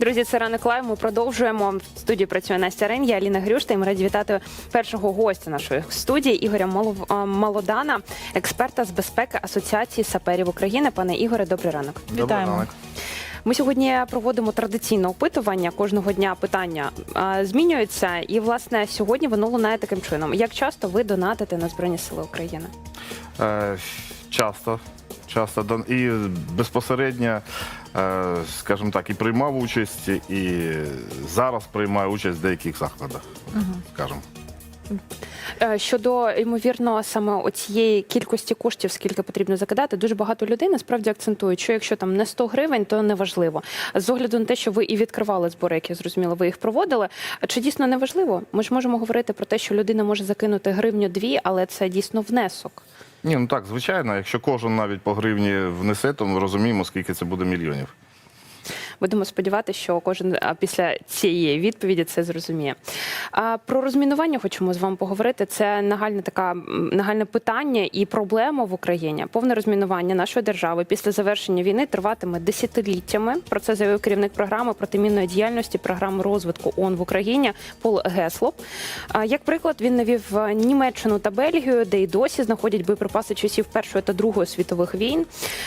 Друзі, це ранок лайв. Ми продовжуємо. В студії працює Настя Рень, я Аліна Грюшта. І ми раді вітати першого гостя нашої студії Ігоря Молодана, експерта з безпеки Асоціації саперів України. Пане Ігоре, добрий ранок. Вітаємо. ранок. Ми сьогодні проводимо традиційне опитування. Кожного дня питання а, змінюються. І власне сьогодні воно лунає таким чином: як часто ви донатите на Збройні Сили України? Е, часто. Часто дон- і безпосередньо, е, скажімо так, і приймав участь, і зараз приймаю участь в деяких закладах, скажімо. Е, Щодо ймовірно саме оцієї кількості коштів, скільки потрібно закидати, дуже багато людей насправді акцентують, що якщо там не 100 гривень, то не важливо. З огляду на те, що ви і відкривали збори, як я зрозуміла, ви їх проводили. Чи дійсно не важливо? Ми ж можемо говорити про те, що людина може закинути гривню дві, але це дійсно внесок. Ні, ну так, звичайно, якщо кожен навіть по гривні внесе, то ми розуміємо, скільки це буде мільйонів. Будемо сподіватися, що кожен після цієї відповіді це зрозуміє. Про розмінування хочемо з вами поговорити. Це нагальне така нагальне питання і проблема в Україні. Повне розмінування нашої держави після завершення війни триватиме десятиліттями. Про це заявив керівник програми протимінної діяльності програми розвитку ООН в Україні Пол Геслоп. Як приклад, він навів е, Німеччину та Бельгію, де й досі знаходять боєприпаси часів Першої та Другої світових війн.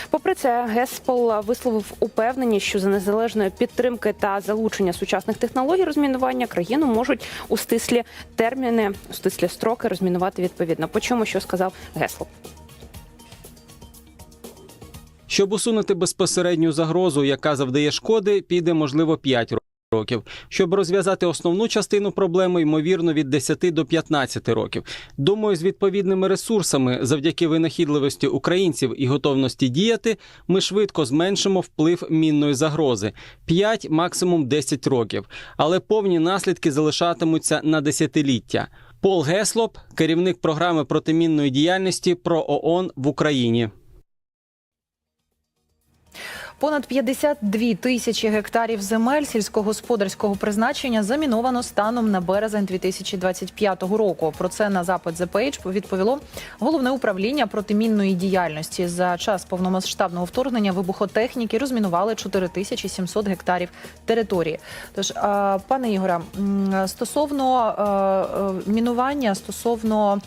Попри це, Геспол висловив упевненість, що за незалежної підтримки та залучення сучасних технологій розмінування країну можуть у стислі терміни, у стислі строки розмінувати відповідно. Почуємо, що сказав Гесло? Щоб усунути безпосередню загрозу, яка завдає шкоди, піде можливо 5 років. Щоб розв'язати основну частину проблеми, ймовірно, від 10 до 15 років. Думаю, з відповідними ресурсами, завдяки винахідливості українців і готовності діяти, ми швидко зменшимо вплив мінної загрози 5, максимум 10 років. Але повні наслідки залишатимуться на десятиліття. Пол Геслоп, керівник програми протимінної діяльності про ООН в Україні. Понад 52 тисячі гектарів земель сільськогосподарського призначення заміновано станом на березень 2025 року. Про це на запит Page відповіло головне управління протимінної діяльності. За час повномасштабного вторгнення вибухотехніки розмінували 4700 гектарів території. Тож, пане Ігоре, стосовно е, е, мінування, стосовно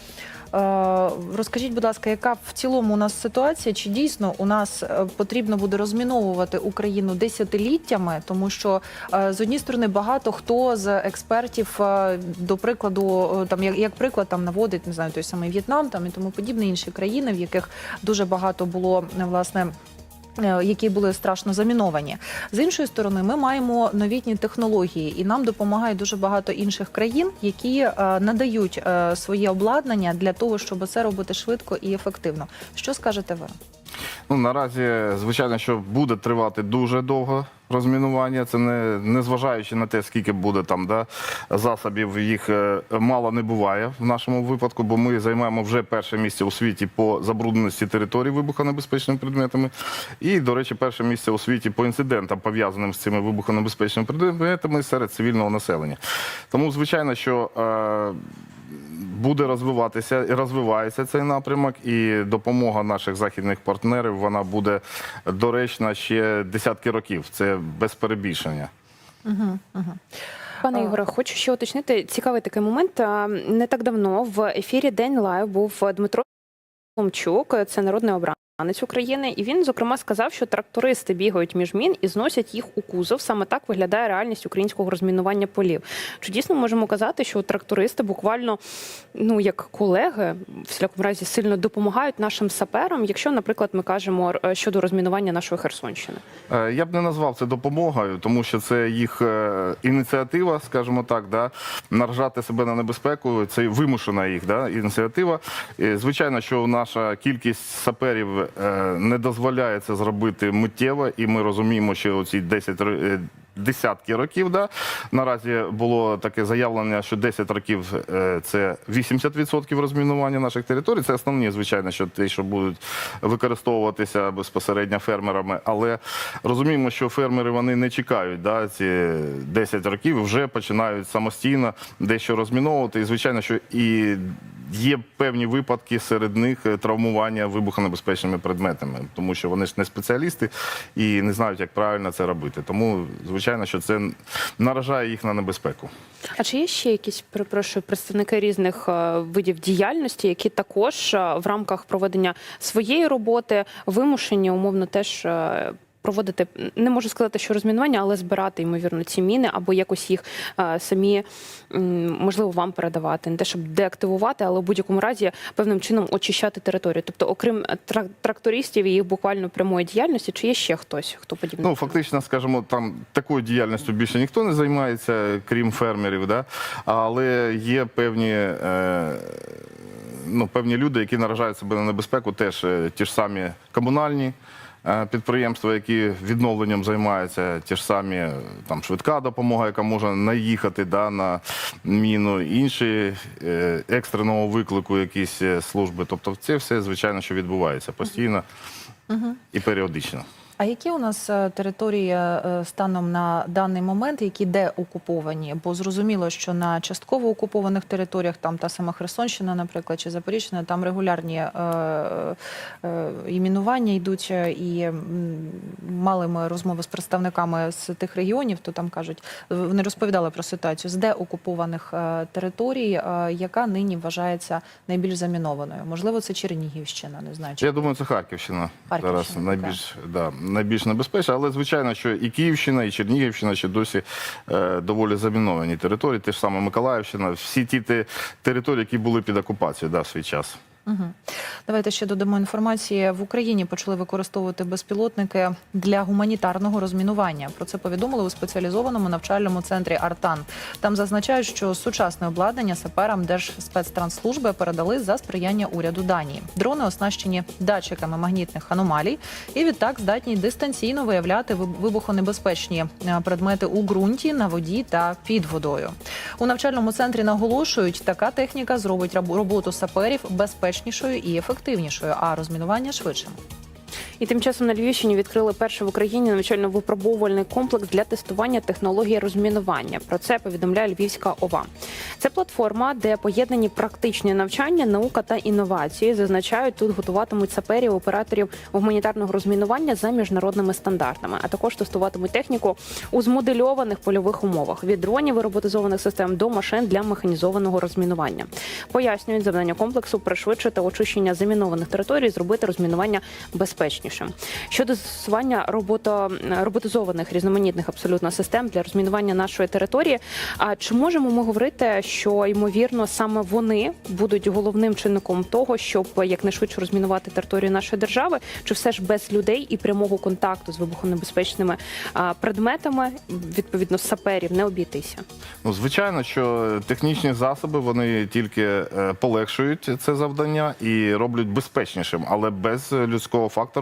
Розкажіть, будь ласка, яка в цілому у нас ситуація? Чи дійсно у нас е, потрібно буде розміновувати Україну десятиліттями? Тому що е, з однієї сторони багато хто з експертів, е, до прикладу, е, там як, як приклад там наводить не знаю, той самий В'єтнам там і тому подібне інші країни, в яких дуже багато було е, власне. Е, Які були страшно заміновані з іншої сторони, ми маємо новітні технології, і нам допомагає дуже багато інших країн, які е, надають е, своє обладнання для того, щоб це робити швидко і ефективно. Що скажете ви? Ну, наразі, звичайно, що буде тривати дуже довго розмінування. Це не, не зважаючи на те, скільки буде там да, засобів, їх е, мало не буває в нашому випадку, бо ми займаємо вже перше місце у світі по забрудненості територій вибухонебезпечними предметами. І, до речі, перше місце у світі по інцидентам, пов'язаним з цими вибухонебезпечними предметами серед цивільного населення. Тому, звичайно, що. Е, буде розвиватися і розвивається цей напрямок, і допомога наших західних партнерів вона буде доречна ще десятки років. Це без перебільшення. Пане. Ігоре, хочу ще уточнити цікавий такий момент. Не так давно в ефірі День Лайв був Дмитро Ломчук, це народний обранець України, і він зокрема сказав, що трактористи бігають між мін і зносять їх у кузов. Саме так виглядає реальність українського розмінування полів. Чи дійсно можемо казати, що трактористи буквально ну як колеги в всілякому разі сильно допомагають нашим саперам, якщо, наприклад, ми кажемо е, щодо розмінування нашої Херсонщини? Е, Я б не назвав це допомогою, тому що це їх е, ініціатива, скажімо так, да, наражати себе на небезпеку. Це вимушена їх да, ініціатива. Звичайно, що наша кількість саперів не дозволяє це зробити миттєво, і ми розуміємо, що оці 10 е, Десятки років, да наразі було таке заявлення, що 10 років е, це 80% розмінування наших територій. Це основні, звичайно, що ті, що будуть використовуватися безпосередньо фермерами. Але розуміємо, що фермери вони не чекають да, ці 10 років, вже починають самостійно дещо розміновувати. І звичайно, що і є певні випадки серед них е, травмування вибухонебезпечними предметами, тому що вони ж не спеціалісти і не знають, як правильно це робити. Тому, звичайно, що це наражає їх на небезпеку. А чи є ще якісь перепрошую представники різних е, видів діяльності, які також е, в рамках проведення своєї роботи вимушені умовно теж проводити не можу сказати, що розмінування, але збирати ймовірно ці міни або якось їх е, самі можливо вам передавати, не те, щоб деактивувати, але в будь-якому разі певним чином очищати територію. Тобто, окрім е, трактористів і їх буквально прямої діяльності, чи є ще хтось, хто подібний? Ну, фактично, скажімо, там такою діяльністю більше ніхто не займається, крім фермерів, да? але є певні. Е... Ну, певні люди, які наражають себе на небезпеку, теж е, ті ж самі комунальні підприємства, які відновленням займаються, ті ж самі е, там швидка допомога, яка може наїхати да, на міну, інші е, екстреного виклику, якісь е, служби. Тобто, це все звичайно, що відбувається постійно і періодично. А які у нас е, території е, станом на даний момент, які де окуповані? Бо зрозуміло, що на частково окупованих територіях, там та сама Херсонщина, наприклад, чи Запоріжжя, там регулярні е, е, імінування йдуть. е, І мали ми розмови з представниками з тих регіонів, то там кажуть, вони розповідали про ситуацію з де окупованих е, територій, е, яка нині вважається найбільш замінованою. Можливо, це Чернігівщина, не знаю. Чи Я думаю, це Харківщина, Харківщина, зараз найбільш, да, найбільш небезпечна, але звичайно, що і Київщина, і Чернігівщина ще досі е, доволі заміновані території. Те ж саме Миколаївщина, всі ті те- території, які були під окупацією да, в свій час. Давайте ще додамо інформації. В Україні почали використовувати безпілотники для гуманітарного розмінування. Про це повідомили у спеціалізованому навчальному центрі Артан. Там зазначають, що сучасне обладнання саперам Держспецтрансслужби передали за сприяння уряду Данії. Дрони оснащені датчиками магнітних аномалій і відтак здатні дистанційно виявляти вибухонебезпечні е, предмети у ґрунті, на воді та під водою. У навчальному центрі наголошують, така техніка зробить роботу саперів безпечнішою і ефективнішою, а розмінування швидшим. І тим часом на Львівщині відкрили перший в Україні навчально-випробувальний комплекс для тестування технології розмінування. Про це повідомляє Львівська ОВА. Це платформа, де поєднані практичні навчання, наука та інновації. Зазначають, тут готуватимуть саперів, операторів гуманітарного розмінування за міжнародними стандартами, а також тестуватимуть техніку у змодельованих польових умовах від дронів і роботизованих систем до машин для механізованого розмінування. Пояснюють завдання комплексу пришвидшити очищення замінованих територій, зробити розмінування безпечнішим. Щодо застосування робото, роботизованих різноманітних абсолютно систем для розмінування нашої території, а чи можемо ми говорити, що ймовірно саме вони будуть головним чинником того, щоб якнайшвидше розмінувати територію нашої держави, чи все ж без людей і прямого контакту з вибухонебезпечними предметами, відповідно саперів, не обійтися? Ну, звичайно, що технічні засоби вони тільки е, полегшують це завдання і роблять безпечнішим, але без людського фактору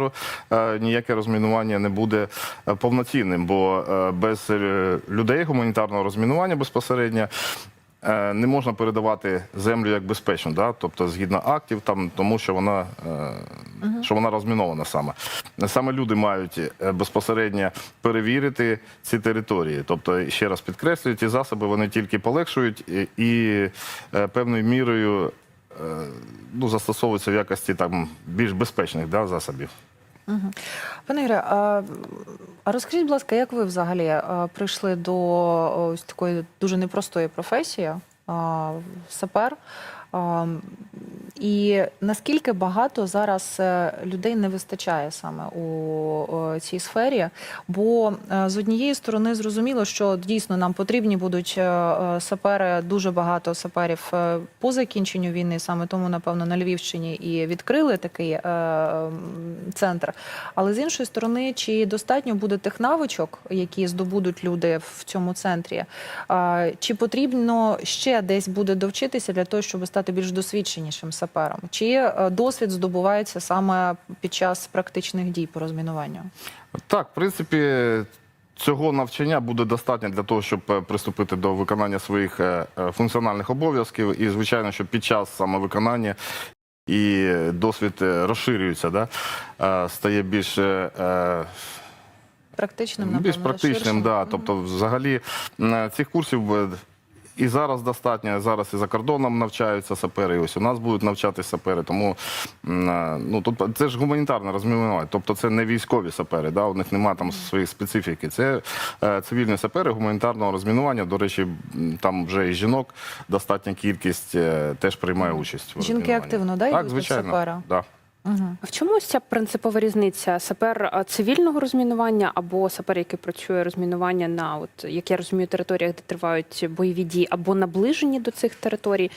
е, ніяке розмінування не буде е, повноцінним, бо е, без людей гуманітарного розмінування безпосередньо. Не можна передавати землю як безпечну, да? тобто згідно актів, там тому що вона що вона розмінована саме. Саме люди мають безпосередньо перевірити ці території. Тобто, ще раз підкреслюю, ці засоби вони тільки полегшують і, і певною мірою ну, застосовуються в якості там більш безпечних да, засобів. Пане Ігоре, а, розкажіть, будь ласка, як ви взагалі прийшли до ось такої дуже непростої професії сапер? І наскільки багато зараз е, людей не вистачає саме у цій сфері? Бо е, з однієї сторони зрозуміло, що дійсно нам потрібні будуть е, е, сапери, дуже багато саперів е, по закінченню війни, саме тому, напевно, на Львівщині і відкрили такий е, центр. Але з іншої сторони, чи достатньо буде тих навичок, які здобудуть люди в цьому центрі? Чи потрібно ще десь буде довчитися для того, щоб стати більш досвідченішим сапером? Чи е, досвід здобувається саме під час практичних дій по розмінуванню? Так, в принципі, цього навчання буде достатньо для того, щоб е, приступити до виконання своїх е, функціональних обов'язків. І, звичайно, що під час саме виконання і досвід розширюється, да? стає більш. Практичним, Ну, більш практичним, да. Тобто, взагалі, цих курсів і зараз достатньо. Зараз і за кордоном навчаються сапери. І ось у нас будуть навчатися сапери. Тому е, ну тут це ж гуманітарне розмінування. Тобто це не військові сапери. Да? У них немає там своєї специфіки. Це е, цивільні сапери гуманітарного розмінування. До речі, там вже і жінок достатня кількість е, теж приймає участь. Жінки активно, да, так, звичайно. сапера? Да. Угу. А В чому ось ця принципова різниця? Сапер цивільного розмінування або сапер, який працює розмінування на, от як я розумію, територіях, де тривають бойові дії, або наближені до цих територій.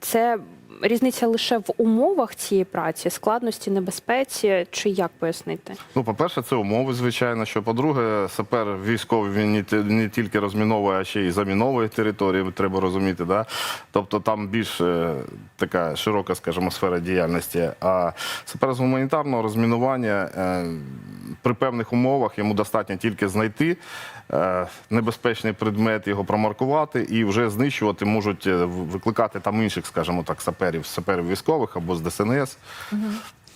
Це різниця лише в умовах цієї праці, складності, небезпеці, чи як пояснити? Ну, по-перше, це умови, звичайно. Що по-друге, сапер військовий він не, тільки розміновує, а ще й заміновує території, треба розуміти. Да? Тобто там більш е, така широка, скажімо, сфера діяльності. А сапер з гуманітарного розмінування е, при певних умовах йому достатньо тільки знайти е, небезпечний предмет, його промаркувати і вже знищувати можуть е, викликати там інших, скажімо так, саперів, саперів військових або з ДСНС.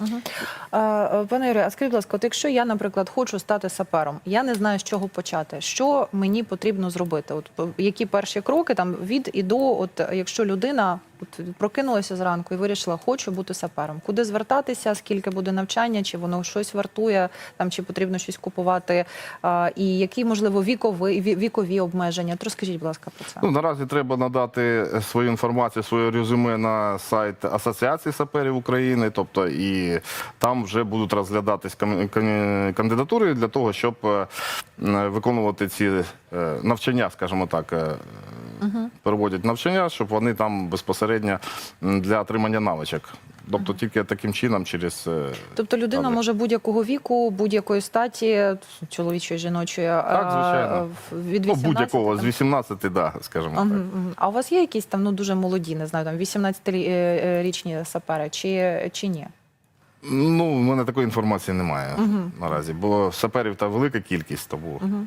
Е, Пане Юрію, а скажіть, будь ласка, от якщо я, наприклад, хочу стати сапером, я не знаю, з чого почати. Що мені потрібно зробити? От які перші кроки там від і до, от якщо людина от, прокинулася зранку і вирішила, хочу бути сапером, куди звертатися, скільки буде навчання, чи воно щось вартує, там чи потрібно щось купувати, а, і які можливо вікові вікові обмеження? От розкажіть, будь ласка, про це. Ну, наразі треба надати свою інформацію, своє резюме на сайт Асоціації саперів України. Тобто, і там вже будуть розглядатись кандидатури для того, щоб е, виконувати ці е, навчання, скажімо так. Е, Проводять навчання, щоб вони там безпосередньо для отримання навичок. Тобто тільки таким чином, через е, Тобто людина Добре. може будь-якого віку, будь-якої статі, чоловічої, жіночої, Так, звичайно. від ну, будь-якого з там. 18, да, скажімо так. А у вас є якісь там ну дуже молоді, не знаю, там 18-річні сапери, чи, чи ні? Ну, в мене такої інформації немає наразі, бо саперів та велика кількість, тому. Е,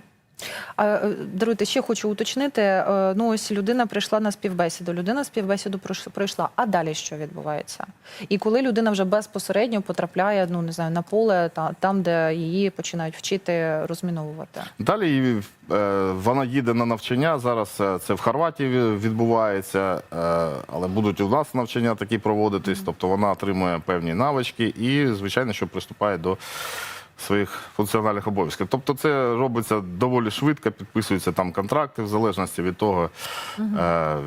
Даруйте, ще хочу уточнити. е, Ну ось людина прийшла на співбесіду. Людина співбесіду пройш- пройшла. А далі що відбувається? І коли людина вже безпосередньо потрапляє, ну не знаю, на поле, та там, де її починають вчити розміновувати. Далі е, вона їде на навчання. Зараз е, це в Хорватії відбувається, е, але будуть у нас навчання такі проводитись. Тобто вона отримує певні навички і, звичайно, що приступає до своїх функціональних обов'язків. Тобто, це робиться доволі швидко, підписуються там контракти в залежності від того, е,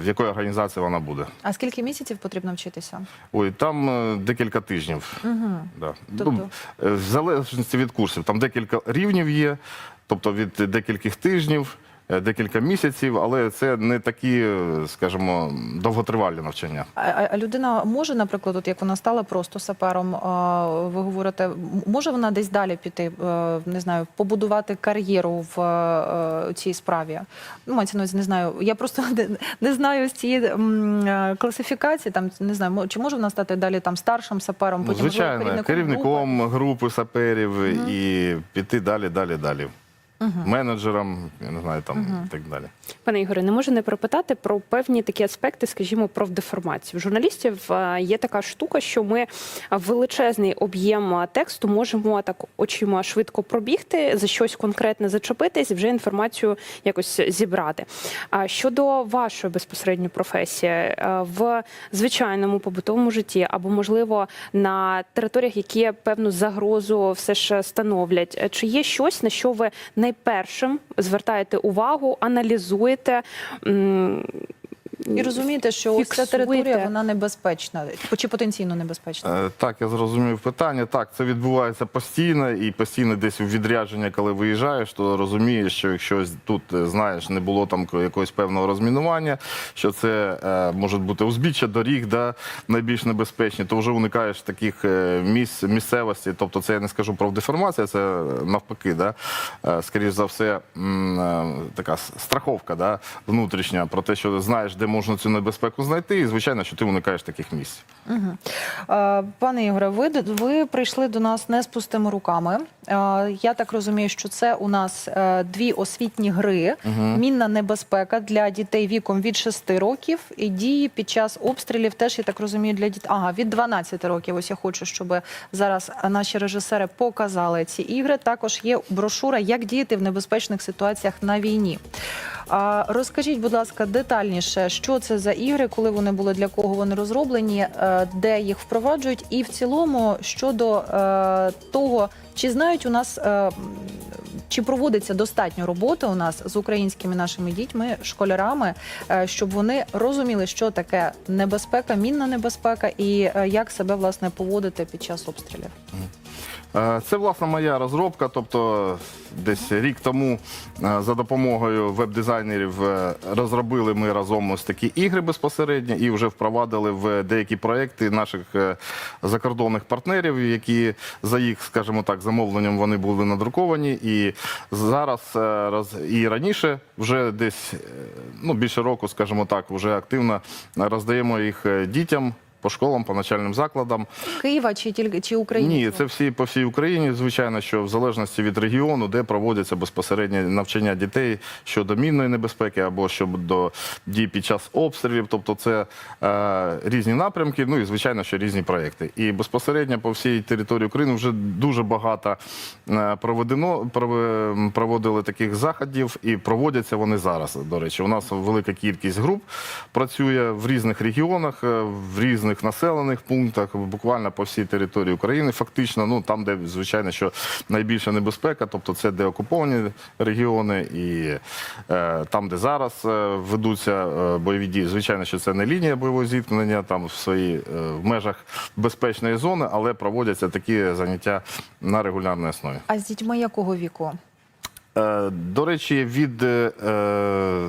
в якої організації вона буде. А скільки місяців потрібно вчитися? Ой, там е, декілька тижнів. Угу. Да. Тобто? Ну, е, в залежності від курсів, там декілька рівнів є, тобто від декількох тижнів, декілька місяців, але це не такі, е, скажімо, довготривалі навчання. А, а- людина може, наприклад, от як вона стала просто сапером, ви говорите, може вона десь далі піти, е, не знаю, побудувати кар'єру в е, цій справі? Ну, мається на увазі, не знаю. Я просто не, не знаю з цієї е, класифікації. Там не знаю, чи може вона стати далі там старшим сапером, потім Звичайно, групи? керівником групи саперів і піти далі, далі, далі. Менеджером, я не знаю, там і так далі. Пане Ігоре, не можу не пропитати про певні такі аспекти, скажімо, про деформацію. В журналістів е, є така штука, що ми величезний об'єм е, тексту можемо так очима швидко пробігти, за щось конкретне зачепитись, вже інформацію якось зібрати. А щодо вашої безпосередньо професії е, в звичайному побутовому житті, або можливо на територіях, які певну загрозу все ж становлять, чи є щось на що ви найпершим звертаєте увагу, аналізуєте? І розумієте, що ось ця територія вона небезпечна, чи потенційно небезпечна. Е, Так, я зрозумів питання. Так, це відбувається постійно і постійно десь у відрядження, коли виїжджаєш, то розумієш, що якщо тут е, знаєш, не було там якогось певного розмінування, що це е, може бути узбіччя доріг, да, найбільш небезпечні, то вже уникаєш таких е, місць місцевості. Тобто, це я не скажу про деформацію, це навпаки, да, е, скоріш за все, м, е, така страховка да, внутрішня про те, що знаєш, де можна цю небезпеку знайти, і звичайно, що ти уникаєш таких місць. Угу. Пане Ігоре, ви, ви прийшли до нас не з пустими руками. Я так розумію, що це у нас е, дві освітні гри, мінна небезпека для дітей віком від 6 років і дії під час обстрілів теж, я так розумію, для дітей. Ага, від 12 років. Ось я хочу, щоб зараз наші режисери показали ці ігри. Також є брошура, як діяти в небезпечних ситуаціях на війні. Розкажіть, будь ласка, детальніше, що це за ігри, коли вони були, для кого вони розроблені, е, де їх впроваджують, і в цілому щодо е, того, чи знають у нас. е, Чи проводиться достатньо роботи у нас з українськими нашими дітьми, школярами, щоб вони розуміли, що таке небезпека, мінна небезпека, і як себе власне поводити під час обстрілів? Е, Це власне моя розробка. Тобто, десь рік тому е, за допомогою веб-дизайнерів е, розробили ми разом ось такі ігри безпосередньо і вже впровадили в деякі проекти наших закордонних партнерів, які за їх, скажімо так, замовленням вони були надруковані. І зараз і раніше вже десь ну більше року, скажімо так, вже активно роздаємо їх дітям. По школам, по навчальним закладам. Києва чи тільки чи України? Ні, це всі по всій Україні. Звичайно, що в залежності від регіону, де проводяться безпосередньо навчання дітей щодо мінної небезпеки або щодо дій під час обстрілів. Тобто, це е, різні напрямки. Ну і звичайно, що різні проекти. І безпосередньо по всій території України вже дуже багато е, проведено прове- проводили таких заходів, і проводяться вони зараз. До речі, у нас велика кількість груп працює в різних регіонах, е, в різних населених пунктах, буквально по всій території України. Фактично, ну там, де звичайно, що найбільша небезпека, тобто це де окуповані регіони, і е, там, де зараз е, ведуться е, бойові дії. Звичайно, що це не лінія бойового зіткнення, там в своїй е, в межах безпечної зони, але проводяться такі заняття на регулярній основі. А з дітьми якого віку? Е, До речі, від е,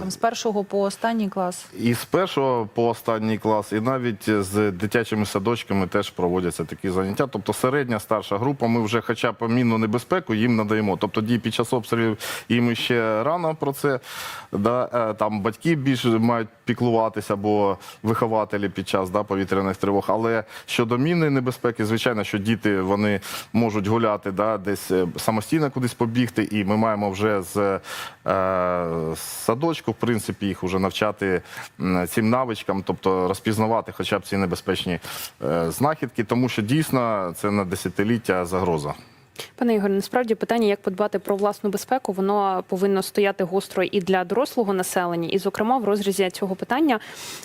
Там з першого по останній клас. і з першого по останній клас, і навіть з дитячими садочками теж проводяться такі заняття. Тобто середня старша група, ми вже хоча б мінну небезпеку їм надаємо. Тобто дії під час обстрілів їм ще рано про це. Да? е, Там батьки більше мають піклуватися або вихователі під час да, повітряних тривог. Але щодо мінної небезпеки, звичайно, що діти вони можуть гуляти да, десь самостійно кудись побігти, і ми маємо вже з е, садочку, в принципі, їх вже навчати цим навичкам, тобто розпізнавати хоча б ці небезпечні е, знахідки, тому що дійсно це на десятиліття загроза. Пане Ігоре, насправді питання, як подбати про власну безпеку, воно повинно стояти гостро і для дорослого населення. І, зокрема, в розрізі цього питання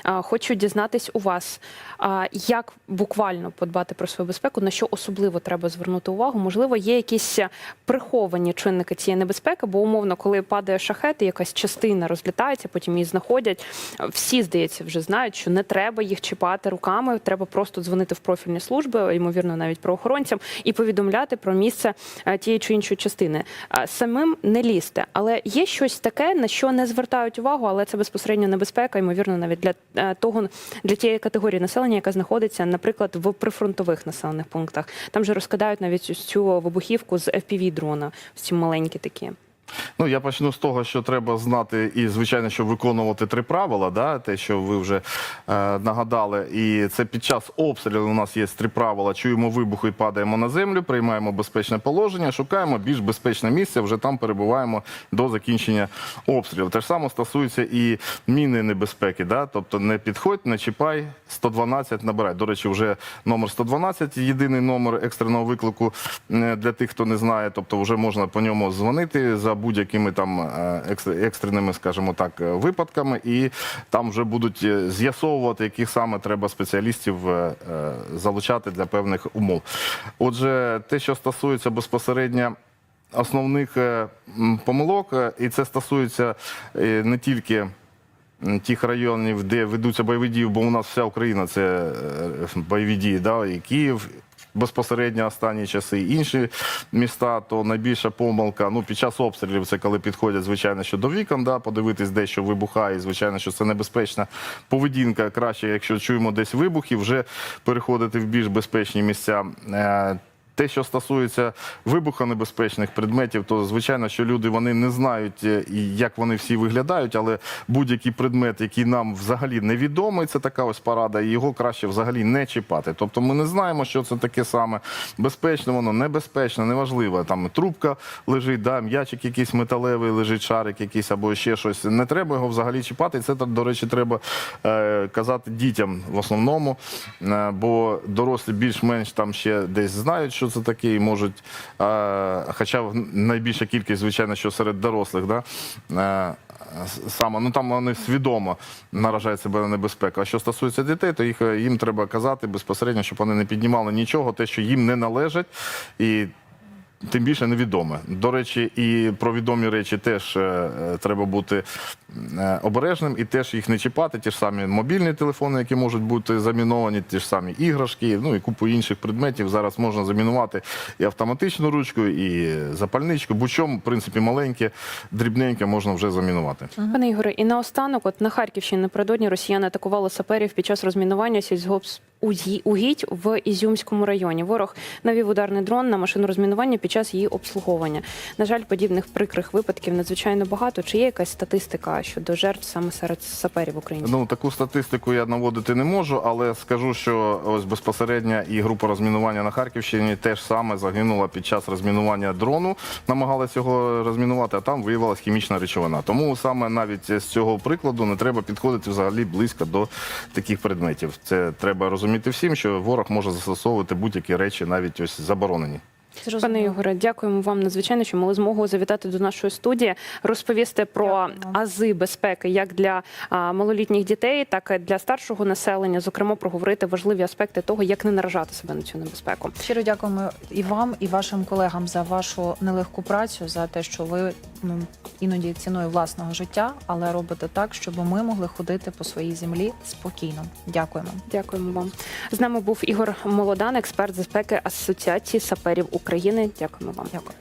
хочу дізнатись у вас, як буквально подбати про свою безпеку, на що особливо треба звернути увагу. Можливо, є якісь приховані чинники цієї небезпеки, бо умовно, коли падає шахет, і якась частина розлітається, потім її знаходять. Всі, здається, вже знають, що не треба їх чіпати руками. Треба просто дзвонити в профільні служби, ймовірно, навіть правоохоронцям, і повідомляти про місце е, тієї чи іншої частини. Е, Самим не лізти, але є щось таке, на що не звертають увагу, але це безпосередньо небезпека, ймовірно, навіть для е, того для тієї категорії населення, яка знаходиться, наприклад, в прифронтових населених пунктах. Там же розкидають навіть цю вибухівку з fpv дрона всі маленькі такі. Ну, я почну з того, що треба знати, і звичайно, що виконувати три правила, да, те, що ви вже е, нагадали. І це під час обстрілу у нас є три правила: чуємо вибухи і падаємо на землю, приймаємо безпечне положення, шукаємо більш безпечне місце, вже там перебуваємо до закінчення обстрілу. Те ж саме стосується і міни небезпеки. Да? Тобто не підходь, не чіпай, 112 набирай. До речі, вже номер 112 єдиний номер екстреного виклику е, для тих, хто не знає. Тобто, вже можна по ньому дзвонити за будь-якими там е, екс- екстреними, скажімо так, е, випадками, і там вже будуть е, з'ясовувати, яких саме треба спеціалістів залучати для певних умов. Отже, те, що стосується безпосередньо. Основних помилок, і це стосується не тільки тих районів, де ведуться бойові дії, бо у нас вся Україна це е, бойові дії, да, і Київ. Безпосередньо останні часи інші міста, то найбільша помилка ну під час обстрілів це коли підходять, звичайно, що до вікон, да, подивитись, де що вибухає, і, звичайно, що це небезпечна поведінка. Краще, якщо чуємо десь вибухи, вже переходити в більш безпечні місця. Те, що стосується вибухонебезпечних предметів, то звичайно, що люди вони не знають, е, як вони всі виглядають, але будь-який предмет, який нам взагалі невідомий, це така ось парада, і його краще взагалі не чіпати. Тобто ми не знаємо, що це таке саме. Безпечно воно, небезпечно, неважливо. Там трубка лежить, да, м'ячик якийсь металевий, лежить шарик якийсь або ще щось. Не треба його взагалі чіпати. І Це, до речі, треба е, казати дітям в основному, е, бо дорослі більш-менш там ще десь знають, що це таке, і можуть, е, хоча найбільша кількість, звичайно, що серед дорослих, да, е, саме, ну там вони свідомо наражають себе на небезпеку. А що стосується дітей, то їх, їм треба казати безпосередньо, щоб вони не піднімали нічого, те, що їм не належить. І Тим більше невідоме. До речі, і про відомі речі теж е, треба бути е, обережним і теж їх не чіпати. Ті ж самі мобільні телефони, які можуть бути заміновані, ті ж самі іграшки, ну і купу інших предметів. Зараз можна замінувати і автоматичну ручку, і запальничку. Будь-що, в принципі, маленьке, дрібненьке можна вже замінувати. Пане Ігоре, і наостанок, от на Харківщині напередодні росіяни атакували саперів під час розмінування сільськогоспугідь в Ізюмському районі. Ворог навів ударний дрон на машину розмінування під час її обслуговування. На жаль, подібних прикрих випадків надзвичайно багато. Чи є якась статистика щодо жертв саме серед саперів України? Ну таку статистику я наводити не можу, але скажу, що ось безпосередньо і група розмінування на Харківщині теж саме загинула під час розмінування дрону. Намагалися його розмінувати, а там виявилася хімічна речовина. Тому саме навіть з цього прикладу не треба підходити взагалі близько до таких предметів. Це треба розуміти всім, що ворог може застосовувати будь-які речі, навіть ось заборонені. Пане Зрозуміло. Ігоре, дякуємо вам надзвичайно, що мали змогу завітати до нашої студії, розповісти про Дякуємо. ази безпеки як для а, малолітніх дітей, так і для старшого населення. Зокрема, проговорити важливі аспекти того, як не наражати себе на цю небезпеку. Щиро дякуємо і вам, і вашим колегам за вашу нелегку працю, за те, що ви ну, іноді ціною власного життя, але робите так, щоб ми могли ходити по своїй землі спокійно. Дякуємо. Дякуємо вам. З нами був Ігор Молодан, експерт з безпеки Асоціації саперів України. Дякуємо вам. Дякую.